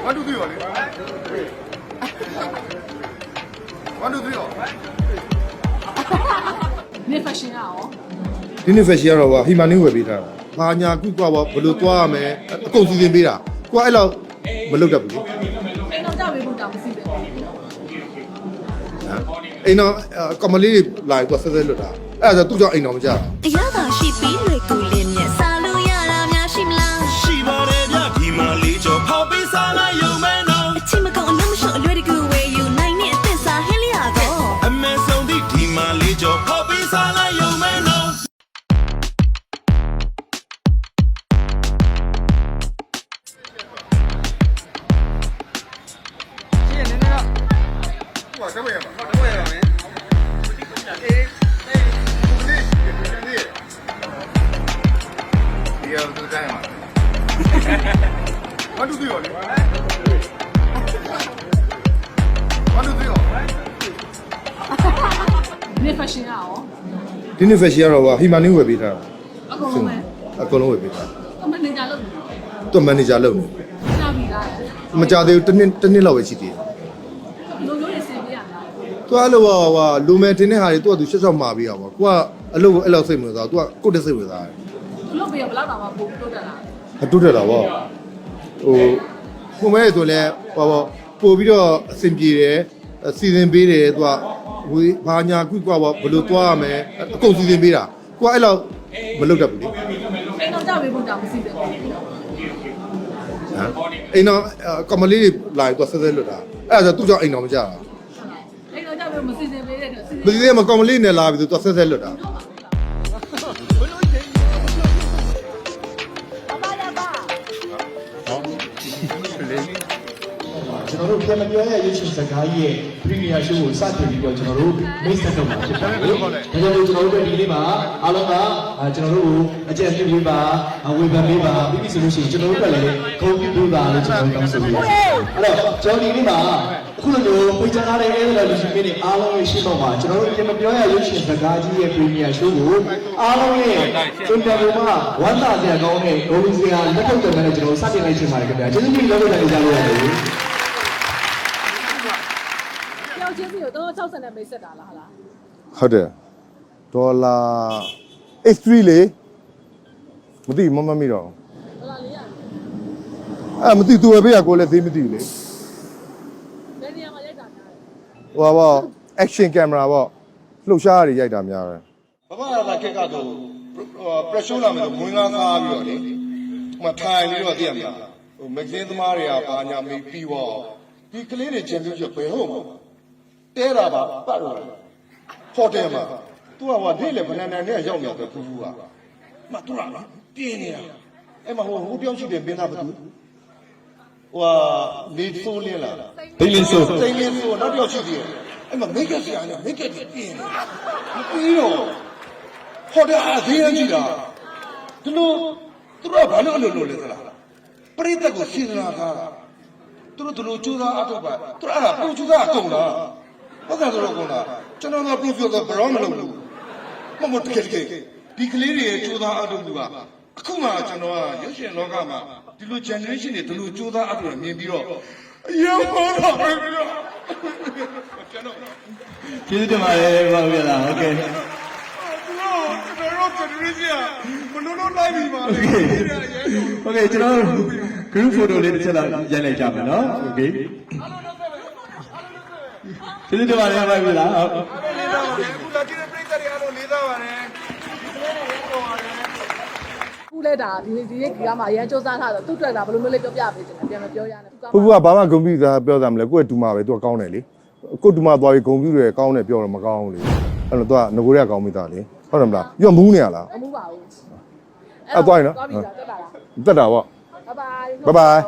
1 2 3ရောလေ1 2 3ရောနေဖက်ရှင်อ่ะရောဒီနေ့ fashion ကတော့ဟိမာနင်းဝယ်ပေးထားတာဘာညာကုကွာဘောဘယ်လိုသွားရမလဲအကုန်စီစဉ်ပေးတာကိုကအဲ့လောက်မလုပ်တတ်ဘူးလေအိမ်တော့ကြပေးဖို့တောင်မရှိဘူးအိမ်တော့ကမလေးတွေလာရင်သူဆက်ဆက်လွတ်တာအဲ့ဒါဆိုသူ့ကြောင့်အိမ်တော်မကြတာတရားသာရှိပြီးလွယ်ကူလေးမြ ဟိုကမဲ့ရမှာတော့ရမယ်အေးအေးဒီနေ့ဒီရောသူတိုင်းမှာ1 2 3ရောလေ1 2 3ရောနေဖက်ရှင်อ่ะရောဒီနေ့ fashion ကတော့ဟိမာနင်းဝယ်ပေးထားတာအကုန်လုံးပဲအကုန်လုံးဝယ်ပေးထားအမနေကြလို့သူမန်နေဂျာလုပ်နေနားပြီလားမကြသေးဘူးတစ်နှစ်တစ်နှစ်လောက်ပဲရှိသေးတယ်လူမျိုးတွေစင်ပေးရလား သူအဲ့လိုဟိုဟာလူမယ်တင်တဲ့ဟာတွေသူကသူရှက်ရှောက်မှာပြီးအောင်ပေါ့ကိုကအလုပ်ကိုအဲ့လောက်စိတ်ဝင်စားသူကကိုယ့်တက်စိတ်ဝင်စားတယ်ဘလို့ပေးရဘလောက်တောင်မှပို့တိုးတက်လာအတုတက်တာပေါ့ဟိုခုမဲဆိုလဲဟောပေါ့ပို့ပြီးတော့အဆင်ပြေတယ်အစီစဉ်ပေးတယ်သူကဝေးဘာညာကုကွာပေါ့ဘယ်လိုသွားရမလဲအကုန်စီစဉ်ပေးတာကိုကအဲ့လောက်မလုပ်တတ်ဘူးလေအိမ်တော့ကြပေးဖို့တောင်မရှိဘူးဟမ်အိမ်တော့ကမလေးတွေလာရင်သူဆက်ဆက်လွတ်တာအဲ့ဒါဆိုသူ့ကြောင့်အိမ်တော်မကြတာ အိမ်တော့ကြပေးမစီစဉ်ပေးတဲ့အတွက်စီ မစီစဉ်မကမလေးနဲ့လာပြီးသူဆက်ဆက်လွတ်တာကျွန်တော်တို့ပြန်မပြောရရုပ်ရှင်စကားကြီးရဲ့ Premier Show ကိုစတင်ပြီးတော့ကျွန်တော်တို့ main set တော့မှာဖြစ်ပါတယ်။ဒါကြောင့်မို့ကျွန်တော်တို့ဒီနေ့မှာအားလုံးကအာကျွန်တော်တို့ကိုအကြံပြုပေးပါအဝေဖန်ပေးပါပြီးပြီဆိုလို့ရှိရင်ကျွန်တော်တို့ကလည်းဂုဏ်ပြု ပေးပါလို့ကျွန်တော်တို့တောင်းဆိုပေးပါတယ်။အဲ့တော့ကျွန်တော်ဒီနေ့မှာအခုလိုမျိုးဝေချထားတဲ့အဲ့ဒါလူရှင်မင်းတွေအားလုံးရဲ့ရှင်းတော့မှာကျွန်တော်တို့ပြန်မပြောရရုပ်ရှင်စကားကြီးရဲ့ Premier Show ကိုအားလုံးရဲ့ interview မှာဝမ်းသာစရာကောင်းတဲ့ဂုဏ်စရာလက်ထုတ်တယ်နဲ့ကျွန်တော်စတင်လိုက်ချင်ပါတယ်ခင်ဗျာကျေးဇူးတင်လို့လည်းကြလို့ရတယ်တယောက်ချင်းစီကို360နဲ့မိတ်ဆက်တာလားဟာလားဟုတ်တယ်ဒေါ်လာ X3 လေမသိမမမိတော့ဟလာလေးရ အဲ့မသိသူပဲပေးရကိုလည်းသိမသိဘူးလေဘယ်နေရာမှာရိုက်တာများလဲဟိုပါပေါ့ action camera ပေါ့လှုပ်ရှားရည်ရိုက်တာများတယ်ဘာမှလာခက်ကတော့ပရက်ရှုလာမယ်ဆိုမွေးကားကားပြီးတော့လေဟိုထိုင်ပြီးတော့သိရမလားဟိုမဂဇင်းသမားတွေကဘာညာမေးပြီးတော့ဒီကလေးတွေချန်ပီယံဘယ်ဟုတ်မှာတဲတာပါပတ်တော့ဟိုတယ်မှာသူကဟိုနေ့လေဘဏ္ဍာနဲ့ရောက်နေတော့ဖူးဖူးကမတူလားပြင်းနေတာအဲ့မှာဟိုဟိုပြောင်းရှိတယ်ပင်သားဘသူ ဟိုဟာနေဆိုးလင်းလာဒိတ်လင်းဆိုတိန်လင်းဆိုနောက်တစ်ယောက်ရှိသေးတယ်အဲ့မှာမိတ်ကပ်ဆရာနဲ့မိတ်ကပ်ပြင်းနေမပြီးတော့ဟိုတယ်အားသေးရကြည့်တာဒီလိုသူတို့ကဘာလို့အလိုလိုလဲသလားပရိသတ်ကိုစေတနာကားတာသူတို့ဒီလိုကြိုးစားအထောက်ပါသူတို့အဲ့ဒါပုံကြိုးစားအကုန်လားဟုတ်ကဲ့ဆိုတော့ကုန်လားကျွန်တော်ကပုံပြောတော့ဘရောမလုပ်ဘူးမမတကယ်တကယ်ဒီကလေးတွေရဲ့ကြိုးစားအထောက်မှုက အခုမှကျွန်တော်ကရုပ်ရှင်လောကမှာဒီလို generation တွေဒီလိုကြိုးစားအထောက်မြင်ပြီးတော့အရင်ဟောတော့ပဲပြီးတော့ကျွန်တော် ကျေးဇူးတင်ပါတယ်ဘာလို့လဲလားโอเค ကျွန်တော်တို့ generation ကမလို့လို့လိုက်ပြီပါလေ โอเคကျွန်တော် group photo လေးတစ်ချက်လောက်ရိုက်လိုက်ကြမယ်เนาะโอเคကျေးဇူးတင်ပါတယ်ဘာလို့လဲလားဟုတ် လေးသားပါတယ်အခုလာကြည့်တဲ့ပရိသတ်တွေအားလုံးလေးသားပါတယ် ခု လဲတာဒီဒီနေ့ဒီကမှအရန်စူးစမ်းထားတော့သူ့အတွက်တာဘယ်လိုမျိုးလေးပြောပြပေးချင်လဲပြန်မပြောရနဲ့သူကဖူဖူကဘာမှဂုံပြူသားပြောတာမလဲကိုယ့်ရဲ့ဒူမာပဲသူကကောင်းတယ်လေကိုယ့်ဒူမာသွားပြီးဂုံပြူတယ်ကောင်းတယ်ပြောတော့မကောင်းဘူးလေအဲ့တော့သူကငကိုရကောင်းမိသားလေဟုတ်တယ်မလားညမူးနေရလားမမှုပါဘူးအဲ့သွားရင်နော်သွားပြီလားတက်တာလားတက်တာပေါ့ဘိုင်ဘိုင်ဘိုင်ဘိုင်